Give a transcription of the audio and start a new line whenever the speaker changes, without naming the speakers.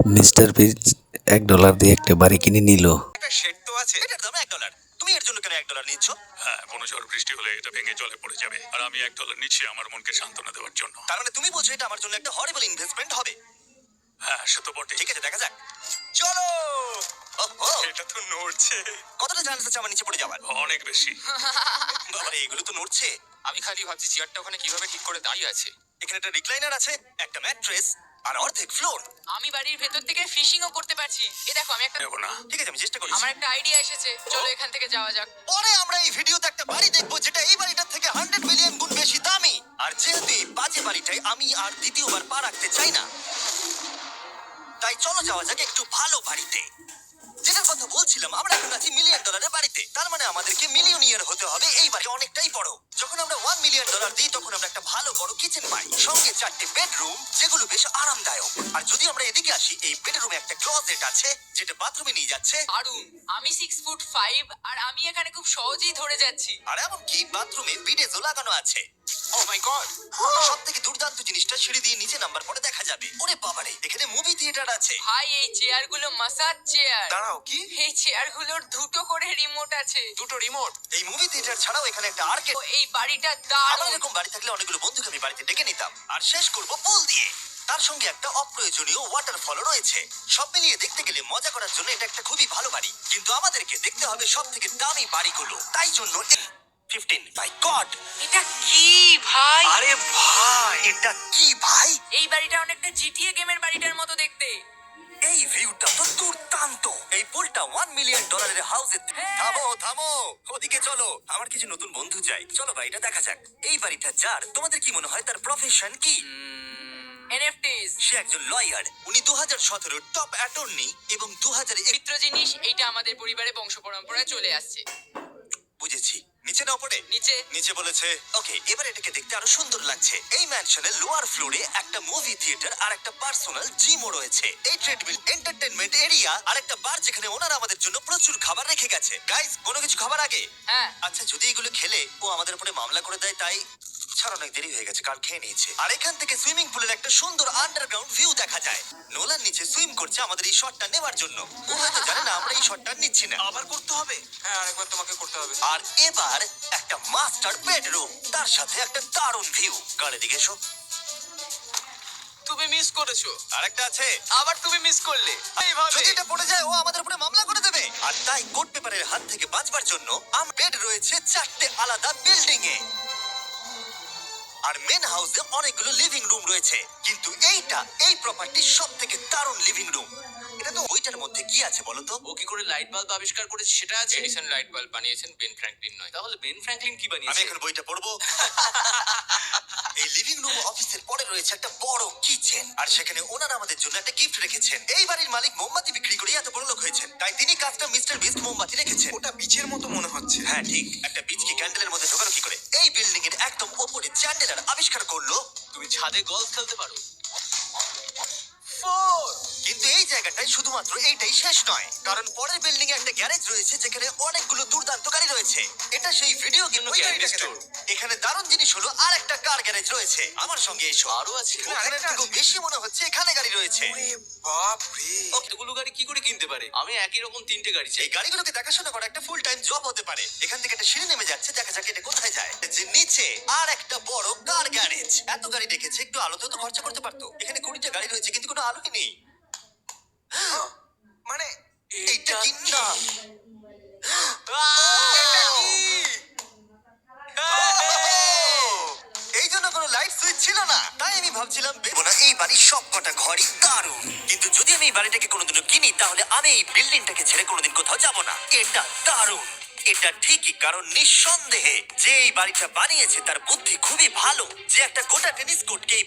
Mister বিজ এক dollar দিয়ে একটা বাড়ি কিনে নিল।
একটা শেড তো আছে। এটার দাম এক ডলার। তুমি এর জন্য কেন এক ডলার নিচ্ছ?
হ্যাঁ কোনো ঝড় বৃষ্টি হলে এটা ভেঙে জলে পড়ে যাবে। আর আমি এক ডলার নিচ্ছি আমার মনকে সান্ত্বনা দেওয়ার জন্য।
তার মানে তুমি বলছো এটা আমার জন্য একটা হরিবল ইনভেস্টমেন্ট হবে?
হ্যাঁ সে তো বটে
ঠিক আছে দেখা যাক। চলো! ওহো,
এটা তো নড়ছে।
কতটা চান্স আছে আমার নিচে পড়ে যাওয়ার?
অনেক বেশি।
এগুলো তো নড়ছে।
আমি খালি ভাবছি চেয়ারটা ওখানে কীভাবে ঠিক করে দাঁড়িয়ে আছে।
এখানে একটা রিক্লাইনার আছে একটা ম্যাট্রেস আর অর্ধেক ফ্লোর
আমি বাড়ির ভেতর থেকে ফিশিংও করতে পারছি। এ দেখো আমি একটা
নেব না।
ঠিক আছে আমি চেষ্টা করি
আমার একটা আইডিয়া এসেছে। চলো এখান থেকে যাওয়া যাক।
পরে আমরা এই ভিডিওতে একটা বাড়ি দেখব যেটা এই বাড়িটার থেকে হান্ড্রেড মিলিয়ন গুণ বেশি দামি। আর যেহেতু এই বাজে বাড়িটাই আমি আর দ্বিতীয়বার পা রাখতে চাই না তাই চলো যাওয়া যাক একটু ভালো বাড়িতে। কথা বলছিলাম আমরা এখন আছি মিলিয়ন ডলারের বাড়িতে। তার মানে আমাদেরকে মিলিয়নিয়ার হতে হবে এই বাড়ি অনেকটাই বড়। যখন আমরা ওয়ান মিলিয়ন ডলার দিই তখন আমরা একটা ভালো বড় কিচেন পাই। সঙ্গে চারটে বেডরুম যেগুলো বেশ আরামদায়ক। আর যদি আমরা এদিকে আসি এই বেডরুমে একটা ক্লজেট আছে যেটা বাথরুমে নিয়ে যাচ্ছে।
দারুণ আমি সিক্স ফুট ফাইভ আর আমি এখানে খুব সহজেই ধরে যাচ্ছি।
আর এমনকি বাথরুমে বিডেজও লাগানো আছে।
ও মাই গড
সব থেকে দুর্দান্ত জিনিসটা সিঁড়ি দিয়ে নিচে নাম্বার পরে দেখা যাবে। ওরে বাবারে এখানে মুভি থিয়েটার আছে।
ভাই এই চেয়ারগুলো মাসাজ চেয়ার
দাঁড়াও কি?
এই চেয়ারগুলোর দুটো করে রিমোট আছে।
দুটো রিমোট
এই মুভি থিয়েটার ছাড়াও এখানে একটা আর্কেড
ও এই বাড়িটা
আমার
দারুণ
এরকম বাড়ি থাকলে অনেকগুলো বন্ধুকে আমি বাড়িতে ডেকে নিতাম। আর শেষ করব পুল দিয়ে। তার সঙ্গে একটা অপ্রয়োজনীয় ওয়াটারফলও রয়েছে। সব মিলিয়ে দেখতে গেলে মজা করার জন্য এটা একটা খুবই ভালো বাড়ি। কিন্তু আমাদেরকে দেখতে হবে সব থেকে দামি বাড়িগুলো। তাই জন্য ফিফটিন বাই গড
এটা কি ভাই?
আরে ভাই এটা কি ভাই?
এই বাড়িটা অনেকটা জিটিএ গেমের বাড়িটার মতো দেখতে।
এই ভিউটা তো দুর্দান্ত। এই পুলটা ওয়ান মিলিয়ন ডলারের হাউসে থামো থামো। ওদিকে চলো। আমার কিছু নতুন বন্ধু চাই। চলো বাড়িটা দেখা যাক। এই বাড়িটা যার? তোমাদের কি মনে হয় তার প্রফেশন কি?
এনএফটিস
সে একজন লয়ার উনি দু হাজার সতেরো টপ অ্যাটর্নি এবং দু হাজার
জিনিস এইটা আমাদের পরিবারে বংশ পরম্পরায় চলে আসছে।
বুঝেছি। নিচে না পড়ে
নিচে।
নিচে বলেছে ওকে এবার এটাকে দেখতে আরও সুন্দর লাগছে। এই ম্যানশনের লোয়ার ফ্লোরে একটা মুভি থিয়েটার আর একটা পার্সোনাল জিমও রয়েছে। এই ট্রেডমিল এন্টারটেনমেন্ট এরিয়া আর একটা বার যেখানে ওনারা আমাদের জন্য প্রচুর খাবার রেখে গেছে। গাইস কোনো কিছু খাবার আগে?
হ্যাঁ।
আচ্ছা যদি এগুলো খেলে ও আমাদের উপরে মামলা করে দেয় তাই ছাড় অনেক দেরি হয়ে গেছে কাল খেয়ে নিয়েছে। আর এখান থেকে সুইমিং পুলের একটা সুন্দর আন্ডারগ্রাউন্ড ভিউ দেখা যায়। নোলার নিচে সুইম করছে আমাদের এই শটটা নেবার জন্য। ও হয়তো জানে না আমরা এই শটটা নিচ্ছি না। আবার করতে হবে?
হ্যাঁ আরেকবার তোমাকে করতে হবে।
আর এবার একটা মাস্টার বেডরুম তার সাথে একটা দারুণ ভিউ গাড়ি দিকে এসো।
তুমি মিস করেছ।
আর একটা আছে।
আবার তুমি মিস করলে। এইভাবে।
যদি এটা পড়ে যায় ও আমাদের উপরে মামলা করে দেবে। আর তাই কোর্ট পেপারের হাত থেকে বাঁচবার জন্য আম বেড রয়েছে চারটে আলাদা বিল্ডিং এ আর মেন হাউসে অনেকগুলো লিভিং রুম রয়েছে। কিন্তু এইটা এই প্রপার্টির সব থেকে দারুণ লিভিং রুম এটা তো ওইটার মধ্যে কি আছে বলো তো?
ও কি করে লাইট বাল্ব আবিষ্কার করেছে সেটা আছে? এডিসন লাইট বাল্ব বানিয়েছেন বেন ফ্র্যাঙ্কলিন নয়। তাহলে বেন ফ্র্যাঙ্কলিন কি
আমি এখন বইটা পড়ব। এই লিভিং রুম অফিসের পরে রয়েছে একটা বড় কিচেন আর সেখানে ওনারা আমাদের জন্য একটা গিফট রেখেছেন। এই বাড়ির মালিক মোমবাতি বিক্রি করে এত বড় লোক হয়েছেন। তাই তিনি কাজটা মিস্টার বিস্ট মোমবাতি রেখেছেন।
ওটা বিচের মতো মনে হচ্ছে।
হ্যাঁ ঠিক। একটা বীজ কি ক্যান্ডেলের মধ্যে ঢোকানো কি করে? এই বিল্ডিং এর একদম ওপরে চ্যান্ডেলার আবিষ্কার করল।
তুমি ছাদে গলফ খেলতে পারো।
কিন্তু এই জায়গাটায় শুধুমাত্র এইটাই শেষ নয়। কারণ পরের বিল্ডিং এ একটা গ্যারেজ রয়েছে যেখানে অনেকগুলো দুর্দান্ত গাড়ি রয়েছে। এটা সেই ভিডিও গেম। এখানে দারুণ জিনিস হলো আর একটা কার গ্যারেজ রয়েছে। আমার সঙ্গে এসো।
আরও আছে?
ওখানে থেকেও বেশি মনে হচ্ছে এখানে গাড়ি রয়েছে।
বাপ রে এতগুলো গাড়ি কি করে কিনতে পারে? আমি একই রকম তিনটে গাড়ি চাই।
এই গাড়িগুলোকে দেখাশোনা করা একটা ফুল টাইম জব হতে পারে। এখান থেকে একটা সিঁড়ি নেমে যাচ্ছে দেখা যাক এটা কোথায় যায়। যে নিচে আর একটা বড় কার গ্যারেজ এত গাড়ি দেখেছে একটু আলোতে তো খরচা করতে পারতো। এখানে কুড়িটা গাড়ি রয়েছে কিন্তু কোনো আলোই নেই।
মানে
এইটা কি না এই জন্য কোনো লাইট সুইচ ছিল না। তাই আমি ভাবছিলাম বেরোবো না এই বাড়ির সব কটা ঘরই দারুণ। কিন্তু যদি আমি এই বাড়িটাকে কোনোদিনও কিনি তাহলে আমি এই বিল্ডিংটাকে ছেড়ে কোনোদিন কোথাও যাব না। এটা দারুণ। এটা ঠিকই কারণ নিঃসন্দেহে যে এই বাড়িটা বানিয়েছে তার বুদ্ধি খুবই ভালো। যে একটা গোটা টেনিস কোর্টকে এই